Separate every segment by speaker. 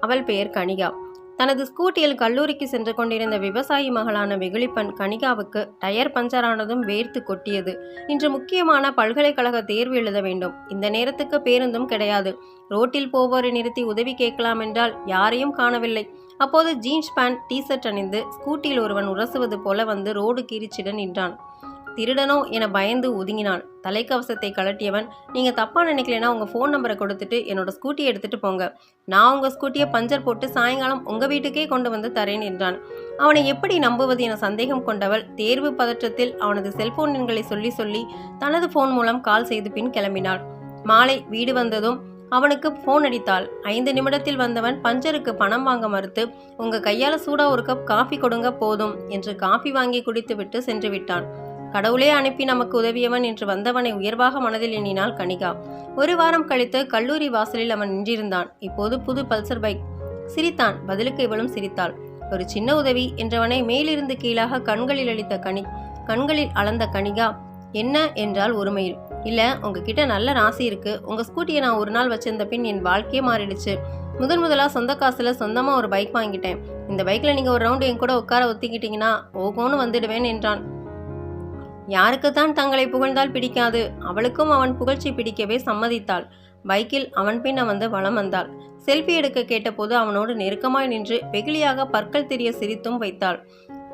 Speaker 1: அவள் பெயர் கனிகா. தனது ஸ்கூட்டியில் கல்லூரிக்கு சென்று கொண்டிருந்த விவசாயி மகளான வெகுளிப்பன் கனிகாவுக்கு டயர் பஞ்சரானதும் வேர்த்து கொட்டியது. இன்று முக்கியமான பல்கலைக்கழக தேர்வு எழுத வேண்டும். இந்த நேரத்துக்கு பேருந்தும் கிடையாது. ரோட்டில் போவோரை நிறுத்தி உதவி கேட்கலாம் என்றால் யாரையும் காணவில்லை. அப்போது ஜீன்ஸ் பேண்ட் டிஷர்ட் அணிந்து ஸ்கூட்டியில் ஒருவன் உரசுவது போல வந்து ரோடு கீரிச்சிட நின்றான். திருடனோ என பயந்து ஒதுங்கினான். தலைக்கவசத்தை கழட்டியவன் நீங்க தப்பா நினைக்கலனா உங்க ஃபோன் நம்பரை கொடுத்துட்டு என்னோட ஸ்கூட்டியை எடுத்துட்டு போங்க. நான் உங்க ஸ்கூட்டியை பஞ்சர் போட்டு சாயங்காலம் உங்க வீட்டுக்கே கொண்டு வந்து தரேன் என்றான். அவனை எப்படி நம்புவது என சந்தேகம் கொண்டவள் தேர்வு பதற்றத்தில் அவனது செல்போன் எண்களை சொல்லி சொல்லி தனது ஃபோன் மூலம் கால் செய்து பின் கிளம்பினாள். மாலை வீடு வந்ததும் அவனுக்கு ஃபோன் அடித்தாள். ஐந்து நிமிடத்தில் வந்தவன் பஞ்சருக்கு பணம் வாங்க மறுத்து உங்க கையால சூடா ஒரு கப் காஃபி கொடுங்க போதும் என்று காஃபி வாங்கி குடித்துவிட்டு சென்று விட்டான். கடவுளே அனுப்பி நமக்கு உதவியவன் என்று வந்தவனை உயர்வாக மனதில் எண்ணினாள் கனிகா ஒரு வாரம் கழித்து கல்லூரி வாசலில் அவன் நின்றிருந்தான். இப்போது புது பல்சர் பைக். சிரித்தான். பதிலுக்கு இவளும் சிரித்தாள். ஒரு சின்ன உதவி என்றவனை மேலிருந்து கீழாக கண்களில் அளித்த கனி கண்களில் அளந்த கனிகா என்ன என்றால் ஒருமையில். இல்ல உங்ககிட்ட நல்ல ராசி இருக்கு. உங்க ஸ்கூட்டியை நான் ஒரு நாள் வச்சிருந்த பின் என் வாழ்க்கையே மாறிடுச்சு. முதன் முதலா சொந்த காசுல சொந்தமா ஒரு பைக் வாங்கிட்டேன். இந்த பைக்ல நீங்க ஒரு ரவுண்டு என் கூட உட்கார ஒத்திக்கிட்டீங்கன்னா ஓகோன்னு வந்துடுவேன் என்றான். யாருக்குத்தான் தங்களை புகழ்ந்தால் பிடிக்காது. அவளுக்கும் அவன் புகழ்ச்சி பிடிக்கவே சம்மதித்தாள். பைக்கில் அவன் பின் வந்து வலம் வந்தாள். செல்ஃபி எடுக்க கேட்டபோது அவனோடு நெருக்கமாய் நின்று வெகுளியாக பற்கள் தெரிய சிரித்தும் வைத்தாள்.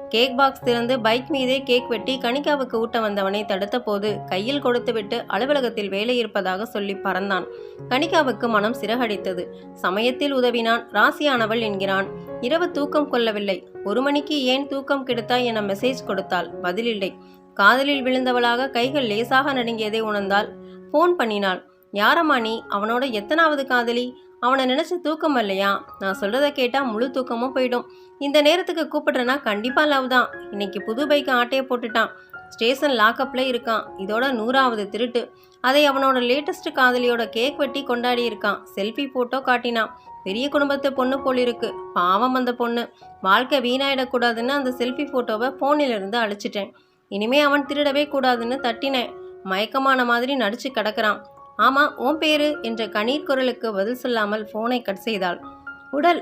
Speaker 1: கேக் பாக்ஸ் திறந்து பைக் மீதே கேக் வெட்டி கணிகாவுக்கு ஊட்ட வந்தவனை தடுத்த போது கையில் கொடுத்துவிட்டு அலுவலகத்தில் வேலை இருப்பதாக சொல்லி பறந்தான். கணிகாவுக்கு மனம் சிறகடித்தது. சமயத்தில் உதவினான். ராசியானவள் என்கிறான். இரவு தூக்கம் கொள்ளவில்லை. ஒரு மணிக்கு ஏன் தூக்கம் கெடுத்தாய் என மெசேஜ் கொடுத்தாள். பதிலில்லை. காதலில் விழுந்தவளாக கைகள் லேசாக நடுங்கியதை உணர்ந்தால் ஃபோன் பண்ணினாள். யாரம்மா நீ? அவனோட எத்தனாவது காதலி? அவனை நினைச்ச தூக்கம் இல்லையா நான் சொல்றத கேட்டா முழு தூக்கமும் போயிடும். இந்த நேரத்துக்கு கூப்பிடுறேன்னா கண்டிப்பா லவ் தான். இன்னைக்கு புது பைக்கை ஆட்டையை போட்டுட்டான். ஸ்டேஷன் லாக்அப்ல இருக்கான். இதோட நூறாவது திருட்டு. அதை அவனோட லேட்டஸ்ட் காதலியோட கேக் வெட்டி கொண்டாடி இருக்கான். செல்ஃபி போட்டோ காட்டினான். பெரிய குடும்பத்து பொண்ணு போல் இருக்கு. பாவம் அந்த பொண்ணு. வாழ்க்கை வீணாயிடக்கூடாதுன்னு அந்த செல்ஃபி போட்டோவை ஃபோனிலிருந்து அழிச்சிட்டேன். இனிமே அவன் திருடவே கூடாதுன்னு தட்டினேன். மயக்கமான மாதிரி நடிச்சு கிடக்குறான். ஆமா உன் பேரு? என்ற கண்ணீர் குரலுக்கு பதில் சொல்லாமல் போனை கட் செய்தாள். உடல்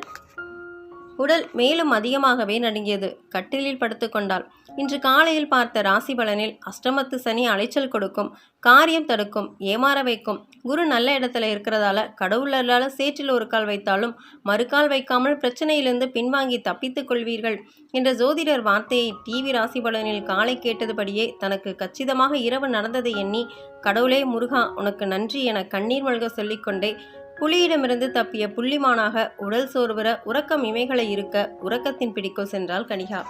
Speaker 1: உடல் மேலும் அதிகமாகவே நடுங்கியது. கட்டிலில் படுத்துக்கொண்டாள் இன்று காலையில் பார்த்த ராசி பலனில் அஷ்டமத்து சனி அலைச்சல் கொடுக்கும் காரியம் தடுக்கும் ஏமாற வைக்கும். குரு நல்ல இடத்துல இருக்கிறதால கடவுளால் சேற்றில் ஒரு கால் வைத்தாலும் மறுகால் வைக்காமல் பிரச்சனையிலிருந்து பின்வாங்கி தப்பித்துக் கொள்வீர்கள் என்ற ஜோதிடர் வார்த்தையை டிவி ராசி பலனில் காலை கேட்டதுபடியே தனக்கு கச்சிதமாக இரவு நடந்ததை எண்ணி கடவுளே முருகா உனக்கு நன்றி என கண்ணீர் மல்க சொல்லிக்கொண்டே புலியிடமிருந்து தப்பிய புள்ளிமானாக உடல் சோர்வுற உறக்கம் இமைகளை இருக்க உறக்கத்தின் பிடிக்கோ சென்றாள் கனிகா.